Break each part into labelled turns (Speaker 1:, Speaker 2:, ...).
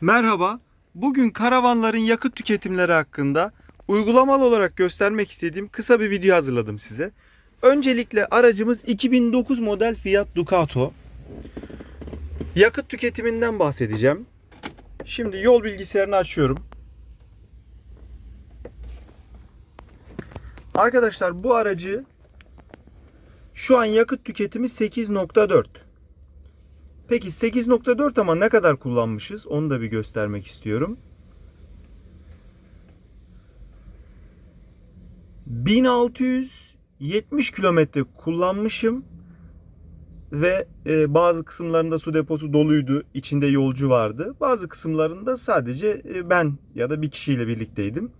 Speaker 1: Merhaba. Bugün karavanların yakıt tüketimleri hakkında uygulamalı olarak göstermek istediğim kısa bir video hazırladım size. Öncelikle aracımız 2009 model Fiat Ducato. Yakıt tüketiminden bahsedeceğim. Şimdi yol bilgisayarını açıyorum. Arkadaşlar bu aracı şu an yakıt tüketimi 8.4. Peki 8.4 ama ne kadar kullanmışız? Onu da bir göstermek istiyorum. 1670 kilometre kullanmışım ve e, bazı kısımlarında su deposu doluydu, içinde yolcu vardı. Bazı kısımlarında sadece e, ben ya da bir kişiyle birlikteydim.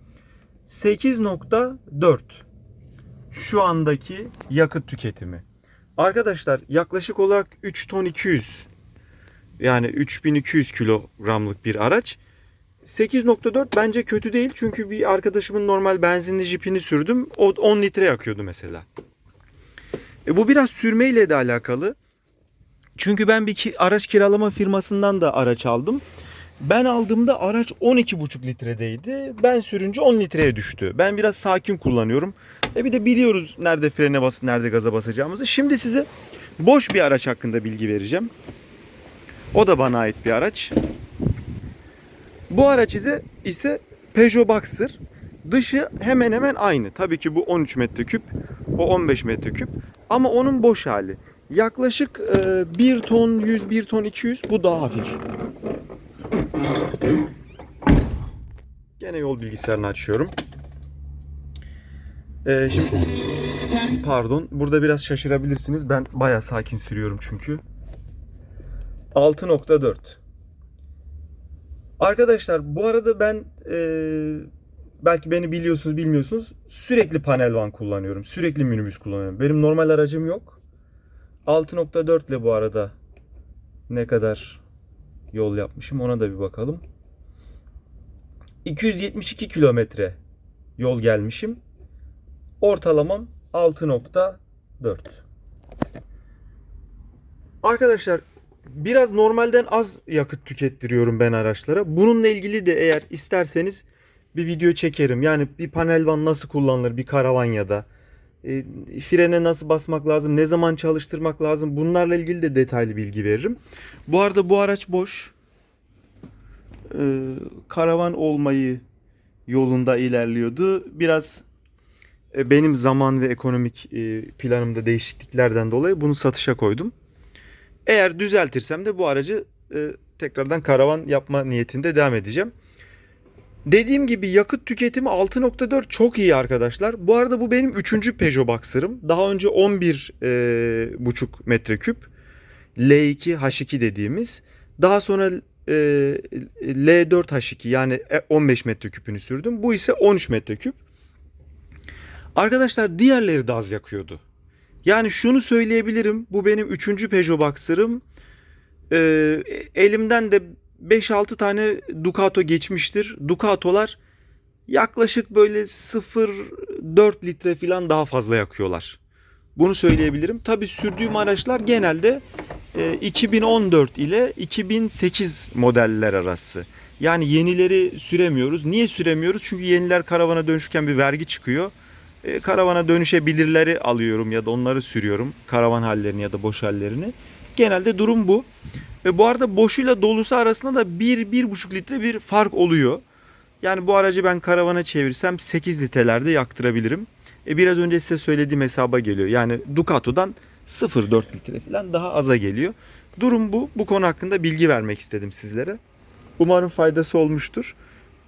Speaker 1: 8.4 şu andaki yakıt tüketimi. Arkadaşlar yaklaşık olarak 3 ton 200 yani 3200 kilogramlık bir araç. 8.4 bence kötü değil çünkü bir arkadaşımın normal benzinli jipini sürdüm. O 10 litre yakıyordu mesela. E bu biraz sürmeyle de alakalı. Çünkü ben bir araç kiralama firmasından da araç aldım. Ben aldığımda araç 12,5 litredeydi. Ben sürünce 10 litreye düştü. Ben biraz sakin kullanıyorum. E bir de biliyoruz nerede frene basıp nerede gaza basacağımızı. Şimdi size boş bir araç hakkında bilgi vereceğim. O da bana ait bir araç. Bu araç ise, ise Peugeot Boxer. Dışı hemen hemen aynı. Tabii ki bu 13 metreküp, o 15 metreküp. Ama onun boş hali. Yaklaşık e, 1 ton 100, 1 ton 200. Bu daha hafif. Gene yol bilgisayarını açıyorum. Ee, şimdi, pardon. Burada biraz şaşırabilirsiniz. Ben bayağı sakin sürüyorum çünkü. 6.4 Arkadaşlar bu arada ben e, belki beni biliyorsunuz bilmiyorsunuz sürekli panel van kullanıyorum. Sürekli minibüs kullanıyorum. Benim normal aracım yok. 6.4 ile bu arada ne kadar yol yapmışım ona da bir bakalım. 272 kilometre yol gelmişim. Ortalamam 6.4. Arkadaşlar biraz normalden az yakıt tükettiriyorum ben araçlara. Bununla ilgili de eğer isterseniz bir video çekerim. Yani bir panel van nasıl kullanılır bir karavan ya da e, frene nasıl basmak lazım, ne zaman çalıştırmak lazım bunlarla ilgili de detaylı bilgi veririm. Bu arada bu araç boş. E, karavan olmayı yolunda ilerliyordu. Biraz e, benim zaman ve ekonomik e, planımda değişikliklerden dolayı bunu satışa koydum. Eğer düzeltirsem de bu aracı e, tekrardan karavan yapma niyetinde devam edeceğim. Dediğim gibi yakıt tüketimi 6.4 çok iyi arkadaşlar. Bu arada bu benim 3. Peugeot Boxer'ım. Daha önce 11 e, buçuk metreküp L2 H2 dediğimiz. Daha sonra e, L4 H2 yani 15 metreküpünü sürdüm. Bu ise 13 metreküp. Arkadaşlar diğerleri de az yakıyordu. Yani şunu söyleyebilirim. Bu benim 3. Peugeot Boxer'ım. Ee, elimden de 5-6 tane Ducato geçmiştir. Ducato'lar yaklaşık böyle 0.4 litre falan daha fazla yakıyorlar. Bunu söyleyebilirim. Tabi sürdüğüm araçlar genelde e, 2014 ile 2008 modeller arası. Yani yenileri süremiyoruz. Niye süremiyoruz? Çünkü yeniler karavana dönüşürken bir vergi çıkıyor. E, karavana dönüşebilirleri alıyorum ya da onları sürüyorum. Karavan hallerini ya da boş hallerini. Genelde durum bu. Ve bu arada boşuyla dolusu arasında da 1-1,5 litre bir fark oluyor. Yani bu aracı ben karavana çevirsem 8 litrelerde yaktırabilirim. E biraz önce size söylediğim hesaba geliyor. Yani Ducato'dan 0,4 litre falan daha aza geliyor. Durum bu. Bu konu hakkında bilgi vermek istedim sizlere. Umarım faydası olmuştur.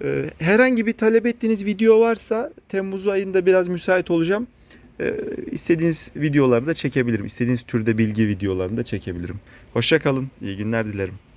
Speaker 1: Ee, herhangi bir talep ettiğiniz video varsa Temmuz ayında biraz müsait olacağım. Ee, istediğiniz videoları da çekebilirim. İstediğiniz türde bilgi videolarını da çekebilirim. Hoşça kalın. İyi günler dilerim.